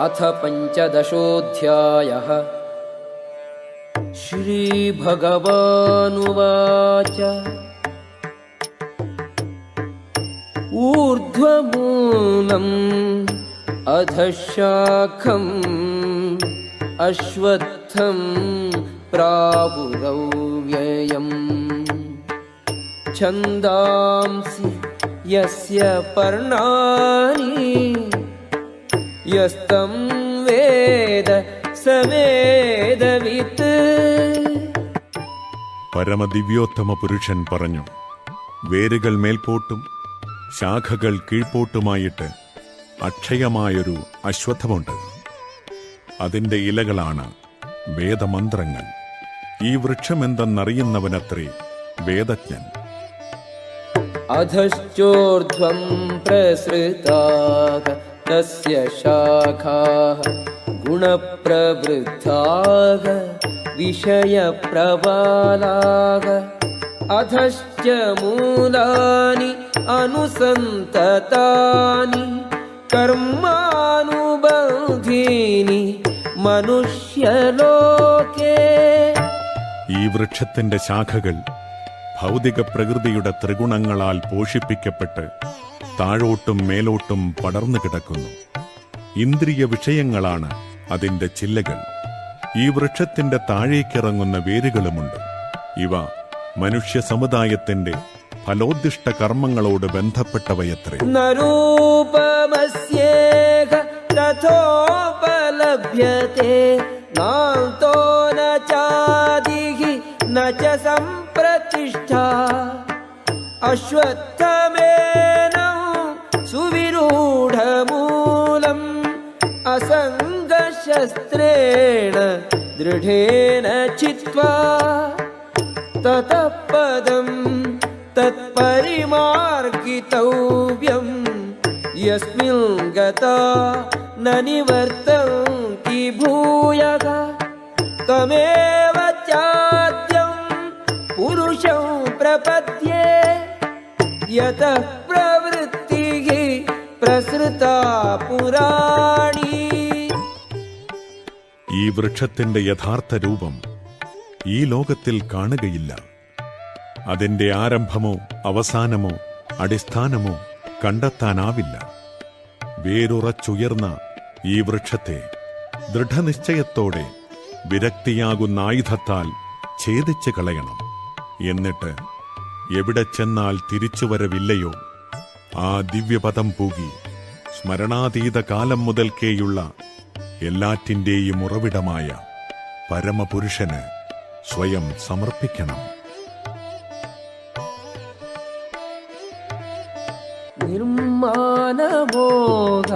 अथ पञ्चदशोऽध्यायः। श्रीभगवानुवाच। ऊर्ध्वमूलम् अधशाखम् अश्वत्थम् प्रावुरव्ययम् छन्दांसि यस्य पर्णानि യസ്തം വേദ സവേദവിത്ത് പരമദിവ്യോത്തമ പുരുഷൻ പറഞ്ഞു വേരുകൾ മേൽപോട്ടും ശാഖകൾ കീഴ്പോട്ടുമായിട്ട് അക്ഷയമായൊരു അശ്വത്ഥമുണ്ട്. അതിന്റെ ഇലകളാണ് വേദമന്ത്രങ്ങൾ. ഈ വൃക്ഷമെന്തെന്നറിയുന്നവനത്രേ വേദജ്ഞൻ. അധശ്ചോർധ്വം പ്രസൃതാക. തസ്യ शाखाः गुणप्रवृद्धाः विषयप्रबालाः। अधश्च मूलानि अनुसन्ततानि കർമാനുബന്ധീനി മനുഷ്യലോകേ ഈ വൃക്ഷത്തിന്റെ ശാഖകൾ ഭൗതിക പ്രകൃതിയുടെ ത്രിഗുണങ്ങളാൽ പോഷിപ്പിക്കപ്പെട്ട് താഴോട്ടും മേലോട്ടും പടർന്നു കിടക്കുന്നു. ഇന്ദ്രിയ വിഷയങ്ങളാണ് അതിന്റെ ചില്ലകൾ. ഈ വൃക്ഷത്തിന്റെ താഴേക്കിറങ്ങുന്ന വേരുകളുമുണ്ട്. ഇവ മനുഷ്യ സമുദായത്തിന്റെ ഫലോദ്ദിഷ്ട കർമ്മങ്ങളോട് ബന്ധപ്പെട്ടവയത്രേ. न असङ्गशस्त्रेण दृढेन चित्वा ततः पदम् तत्परिमार्गितव्यम् यस्मिन् गता न निवर्तन्ति भूयः तमेव चाद्यम् पुरुषं प्रपद्ये यतः प्रवृत्तिः പുരാണി. ഈ വൃക്ഷത്തിന്റെ യഥാർത്ഥ രൂപം ഈ ലോകത്തിൽ കാണുകയില്ല. അതിന്റെ ആരംഭമോ അവസാനമോ അടിസ്ഥാനമോ കണ്ടെത്താനാവില്ല. വേരുറച്ചുയർന്ന ഈ വൃക്ഷത്തെ ദൃഢനിശ്ചയത്തോടെ വിരക്തിയാകുന്ന ആയുധത്താൽ ഛേദിച്ചു കളയണം. എന്നിട്ട് എവിടെ ചെന്നാൽ തിരിച്ചുവരവില്ലയോ? ആ ദിവ്യപദം പൂകി സ്മരണാതീത കാലം മുതൽക്കേയുള്ള എല്ലാറ്റിന്റെയും ഉറവിടമായ പരമപുരുഷന് സ്വയം സമർപ്പിക്കണം. നിർമ്മാനമോഹ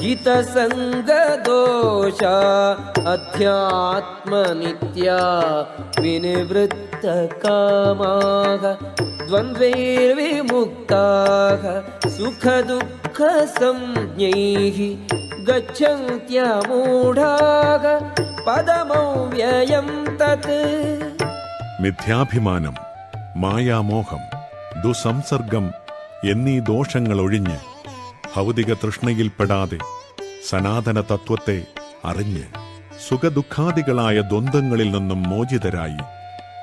ജിതസംഗദോഷ അധ്യാത്മനിത്യ വിനിവൃത്തകാമാക द्वन्द्वैर्विमुक्ताः सुखदुःखसंज्ञैः गच्छन्त्यमूढाः पदमव्ययं तत् മിഥ്യാഭിമാനം മായാമോഹം ദുസംസർഗം എന്നീ ദോഷങ്ങൾ ഒഴിഞ്ഞ് ഭൗതിക തൃഷ്ണയിൽപ്പെടാതെ സനാതന തത്വത്തെ അറിഞ്ഞ് സുഖദുഃഖാദികളായ ദ്വന്ദ്ങ്ങളിൽ നിന്നും മോചിതരായി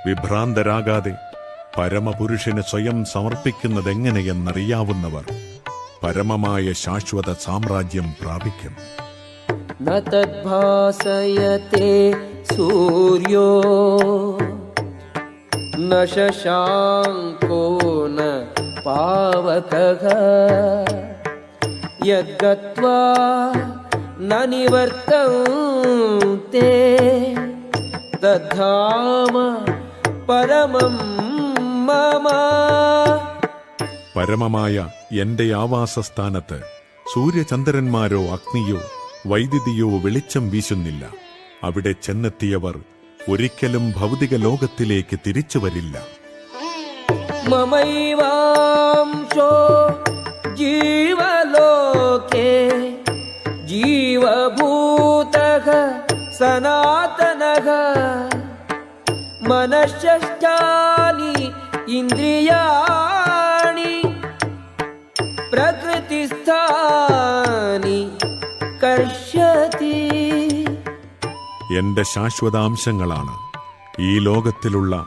വിഭ്രാന്തരാകാതെ പരമപുരുഷന് സ്വയം സമർപ്പിക്കുന്നതെങ്ങനെയെന്നറിയാവുന്നവർ പരമമായ ശാശ്വത സാമ്രാജ്യം പ്രാപിക്കും न तद्भासयते सूर्यो न शशाङ्को न पावकः यद्गत्वा न निवर्तन्ते तद्धाम परमं मम പരമമായ എന്റെ ആവാസസ്ഥാനത്ത് സൂര്യചന്ദ്രന്മാരോ അഗ്നിയോ വൈദ്യുതിയോ വെളിച്ചം വീശുന്നില്ല. അവിടെ ചെന്നെത്തിയവർ ഒരിക്കലും ഭൗതിക ലോകത്തിലേക്ക് തിരിച്ചു വരില്ല. ജീവലോകേ സനാതന. മനശ്ശാനി ഇന്ദ്രിയാണി പ്രകൃതിസ്ഥാനി കർഷതി. എന്റെ ശാശ്വതാംശങ്ങളാണ് ഈ ലോകത്തിലുള്ള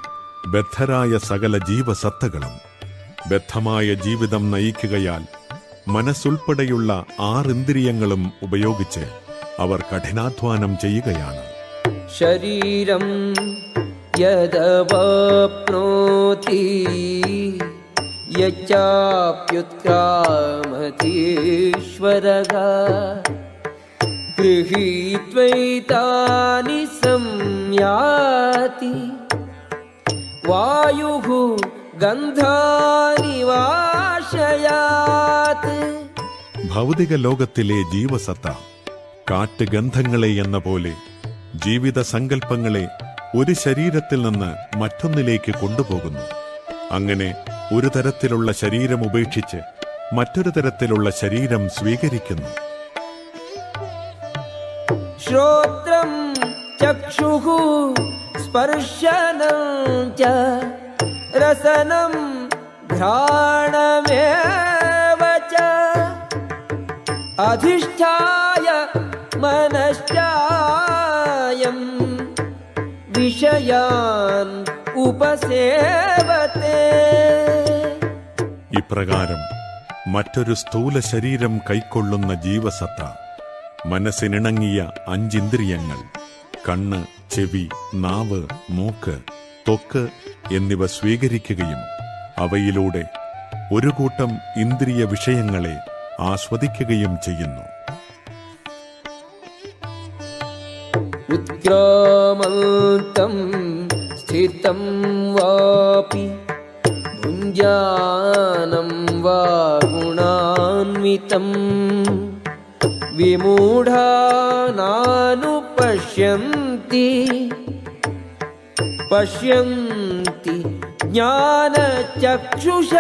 ബദ്ധരായ സകല ജീവസത്തകളും. ബദ്ധമായ ജീവിതം നയിക്കുകയാൽ മനസ്സുൾപ്പെടെയുള്ള ആറിന്ദ്രിയങ്ങളും ഉപയോഗിച്ച് അവർ കഠിനാധ്വാനം ചെയ്യുകയാണ്. ശരീരം यदवाप्नोति यच्चाप्युत्क्रामतीश्वरः गृहीत्वैतानि संयाति वायुः गन्धानि वाशयात् ഭൗതിക ലോകത്തിലെ ജീവസത്ത കാറ്റ് ഗന്ധങ്ങളെ എന്ന പോലെ ജീവിത സങ്കല്പങ്ങളെ ഒരു ശരീരത്തിൽ നിന്ന് മറ്റൊന്നിലേക്ക് കൊണ്ടുപോകുന്നു. അങ്ങനെ ഒരു തരത്തിലുള്ള ശരീരം ഉപേക്ഷിച്ച് മറ്റൊരു തരത്തിലുള്ള ശരീരം സ്വീകരിക്കുന്നു. ശ്രോത്രം ചക്ഷുഹു സ്പർശനം ച രസനം ഘ്രാണമേവ ച അധിഷ്ഠായ മനശ്ചായം വിഷയാൻ ഉപസേവത്തെ. ഇപ്രകാരം മറ്റൊരു സ്ഥൂല ശരീരം കൈക്കൊള്ളുന്ന ജീവസത്ത മനസ്സിനിണങ്ങിയ അഞ്ചിന്ദ്രിയങ്ങൾ കണ്ണ് ചെവി നാവ് മൂക്ക് തൊക്ക് എന്നിവ സ്വീകരിക്കുകയും അവയിലൂടെ ഒരു കൂട്ടം ഇന്ദ്രിയ വിഷയങ്ങളെ ആസ്വദിക്കുകയും ചെയ്യുന്നു. ഉത്ക്രാമൽത്തം സ്ഥിതം വാപി ഭുഞ്ജാനം വാ ഗുണാന്വിതം വിമൂഢാനുപശ്യന്തി പശ്യന്തി ജ്ഞാനചക്ഷുഷ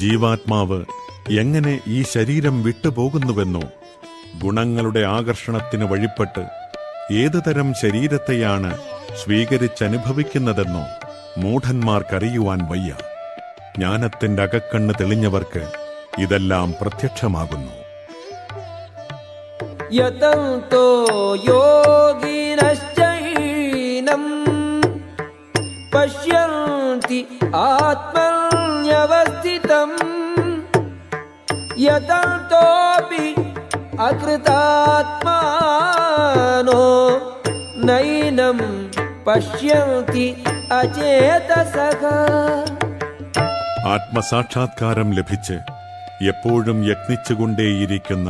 ജീവാത്മാവ് എങ്ങനെ ഈ ശരീരം വിട്ടുപോകുന്നുവെന്നോ ഗുണങ്ങളുടെ ആകർഷണത്തിന് വഴിപ്പെട്ട് ഏതുതരം ശരീരത്തെയാണ് സ്വീകരിച്ചനുഭവിക്കുന്നതെന്നോ മൂഢന്മാർക്കറിയുവാൻ വയ്യ. ജ്ഞാനത്തിന്റെ അകക്കണ്ണ് തെളിഞ്ഞവർക്ക് ഇതെല്ലാം പ്രത്യക്ഷമാകുന്നു. യതന്തോ യോഗിനശ്ചൈനം ആത്മന്യവസ്ഥിതം. യതന്തോപി अकृतात्मानो नैनं पश्यन्ति अचेतसः ആത്മസാക്ഷാത്കാരം ലഭിച്ച് എപ്പോഴും യത്നിച്ചുകൊണ്ടേയിരിക്കുന്ന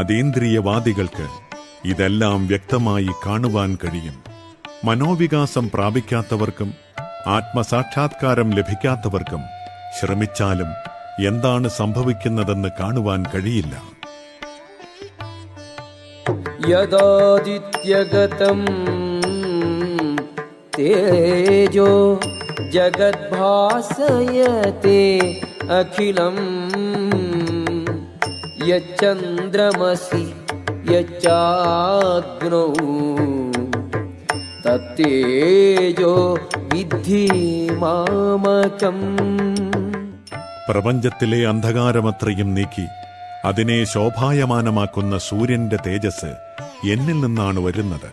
അതീന്ദ്രിയവാദികൾക്ക് ഇതെല്ലാം വ്യക്തമായി കാണുവാൻ കഴിയും മനോവികാസം പ്രാപിക്കാത്തവർക്കും ആത്മസാക്ഷാത്കാരം ലഭിക്കാത്തവർക്കും ശ്രമിച്ചാലും എന്താണ് സംഭവിക്കുന്നതെന്ന് കാണുവാൻ കഴിയില്ല यदादित्यगतं तेजो जगद्भासयते अखिलम् यच्चन्द्रमसि यच्चाग्नौ तत्तेजो विद्धि मामकम् പ്രപഞ്ചത്തിലെ അന്ധകാരമത്രയും നീക്കി അതിനെ ശോഭായമാനമാക്കുന്ന സൂര്യന്റെ തേജസ് എന്നിൽ നിന്നാണ് വരുന്നത്.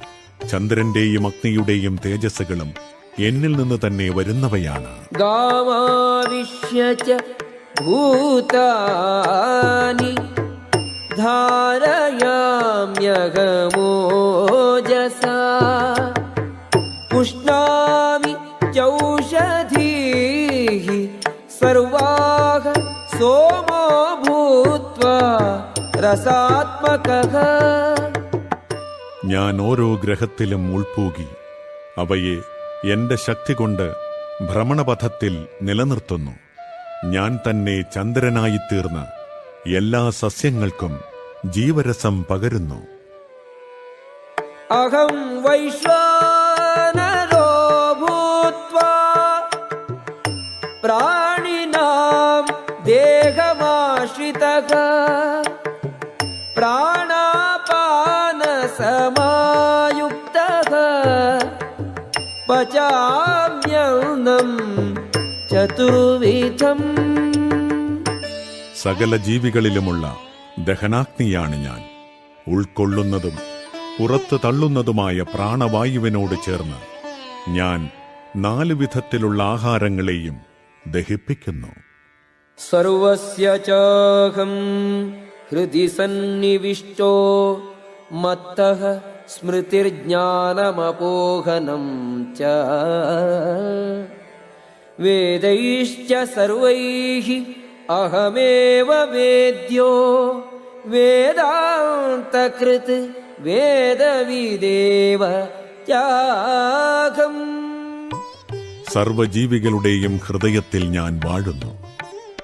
ചന്ദ്രന്റെയും അഗ്നിയുടെയും തേജസ്സുകളും എന്നിൽ നിന്ന് തന്നെ വരുന്നവയാണ്. ഭൂതാനി ധാരയാമ്യകമോജസ ചൗഷധീ സർവാഹ സോ രസാത്മകഃ ഞാൻ ഓരോ ഗ്രഹത്തിലും ഉൾപ്പൂകി അവയെ എന്റെ ശക്തി കൊണ്ട് ഭ്രമണപഥത്തിൽ നിലനിർത്തുന്നു. ഞാൻ തന്നെ ചന്ദ്രനായി തീർന്ന എല്ലാ സസ്യങ്ങൾക്കും ജീവരസം പകരുന്നു. അഹം വൈശ്വാനോഭൂത്വാണിനാം ഭൂത്വ प्राणापानसमायुक्तः पचाम्यन्नं चतुर्विधम् സകല ജീവികളിലുമുള്ള ദഹനാഗ്നിയാണ് ഞാൻ ഉൾക്കൊള്ളുന്നതും പുറത്തു തള്ളുന്നതുമായ പ്രാണവായുവിനോട് ചേർന്ന് ഞാൻ നാല് വിധത്തിലുള്ള ആഹാരങ്ങളെയും ദഹിപ്പിക്കുന്നു सर्वस्य चाहं ഹൃദി സന്നിവിഷ്ടോ മത്ത സ്മൃതിർജ്ഞാനമപോഹനം ച. വേദൈശ്ച സർവൈഃ വേദ്യോ വേദാന്തകൃത് വേദവിദേവ സർവജീവികളുടെയും ഹൃദയത്തിൽ ഞാൻ വാഴുന്നു.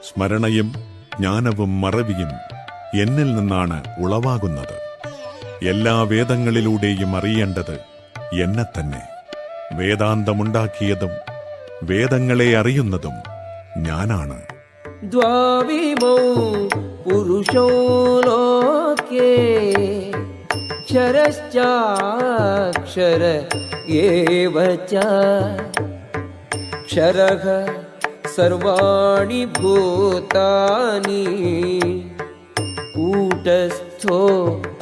സ്മരണയും ജ്ഞാനവും മറവിയും എന്നിൽ നിന്നാണ് ഉളവാകുന്നത് എല്ലാ വേദങ്ങളിലൂടെയും അറിയേണ്ടത് എന്നെ തന്നെ വേദാന്തമുണ്ടാക്കിയതും വേദങ്ങളെ അറിയുന്നതും ഞാനാണ് द्वाविमौ पुरुषौ लोके क्षरश्चाक्षर एव च क्षरः सर्वाणि भूतानि കൂട്ടസ്ഥ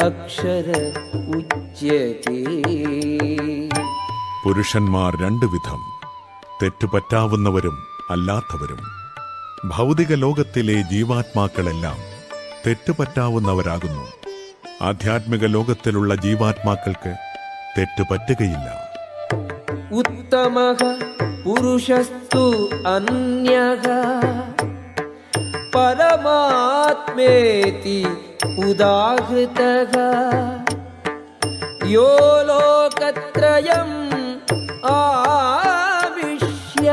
അക്ഷര ഉച്യത്തെ പുരുഷന്മാർ രണ്ടു വിധം തെറ്റുപറ്റാവുന്നവരും അല്ലാത്തവരും. ഭൗതിക ലോകത്തിലെ ജീവാത്മാക്കളെല്ലാം തെറ്റുപറ്റാവുന്നവരാകുന്നു. ആധ്യാത്മിക ലോകത്തിലുള്ള ജീവാത്മാക്കൾക്ക് തെറ്റുപറ്റുകയില്ല. ഉത്തമ പുരുഷസ്തു അന്യ. പരമാ परमात्मेति उदाहृतः यो लोकत्रयम् आविश्य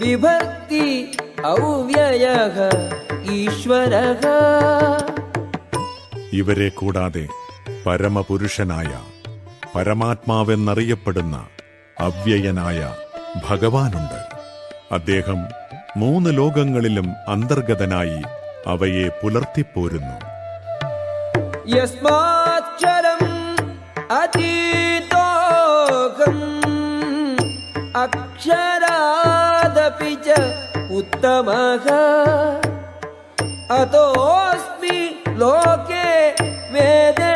बिभर्ति अव्ययः ईश्वरः ഇവരെ കൂടാതെ പരമപുരുഷനായ പരമാത്മാവെന്നറിയപ്പെടുന്ന അവ്യയനായ ഭഗവാനുണ്ട് അദ്ദേഹം മൂന്ന് ലോകങ്ങളിലും അന്തർഗതനായി അവയെ പുലർത്തിപ്പോരുന്നു. അതോസ്മി ലോകേ വേദേ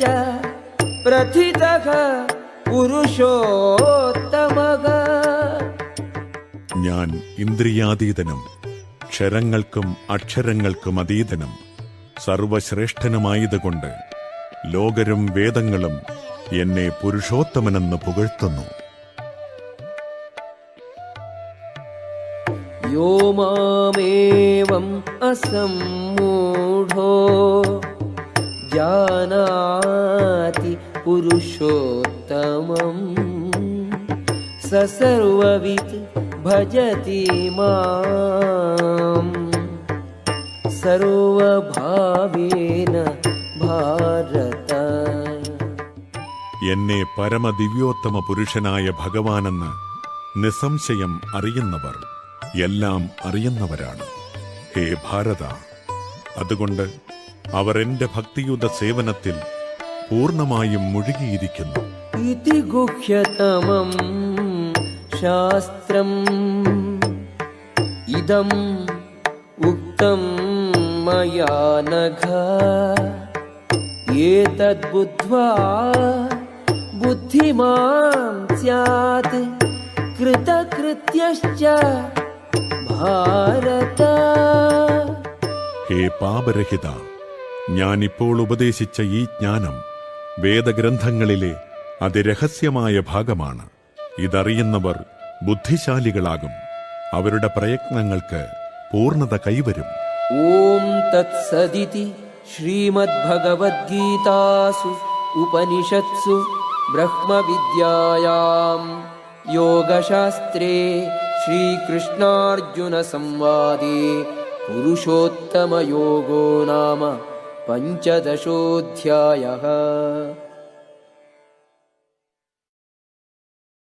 ച പ്രഥിതഃ ഞാൻ ഇന്ദ്രിയാതീതനും ക്ഷരങ്ങൾക്കും അക്ഷരങ്ങൾക്കും അതീതനും സർവശ്രേഷ്ഠനുമായതുകൊണ്ട് ലോകരും വേദങ്ങളും എന്നെ പുരുഷോത്തമനെന്ന് പുകഴ്ത്തുന്നു. യോ മാമേവം ജാനാതി പുരുഷോത്തമം സസർവവിധ भजति माम् सर्वभावेन भारत എന്നെ പരമദിവ്യോത്തമ പുരുഷനായ ഭഗവാനെന്ന് നിസ്സംശയം അറിയുന്നവർ എല്ലാം അറിയുന്നവരാണ് ഹേ ഭാരത അതുകൊണ്ട് അവർ എന്റെ ഭക്തിയുത സേവനത്തിൽ പൂർണ്ണമായും മുഴുകിയിരിക്കുന്നു इति गुह्यतमम् शास्त्रम् इदम् उक्तम् मया नघ एतद्बुद्ध्वा बुद्धिमान् स्यात् कृतकृत्यश्च भारत ഹേ പാപരഹിത ഞാൻ ഇപ്പോൾ ഉപദേശിച്ച ഈ ജ്ഞാനം വേദഗ്രന്ഥങ്ങളിലെ അതിരഹസ്യമായ ഭാഗമാണ് ഇതറിയുന്നവർ ബുദ്ധിശാലികളാകും. അവരുടെ പ്രയത്നങ്ങൾക്ക് പൂർണത കൈവരും. ഓം തത്സദിതി ശ്രീമദ്ഭഗവത്ഗീതാസു ഉപനിഷത്സു ബ്രഹ്മവിദ്യം യോഗശാസ്ത്രേ ശ്രീകൃഷ്ണാർജുന സംവാദേ പുരുഷോത്തമയോഗോ നാമ പഞ്ചദശോധ്യായ.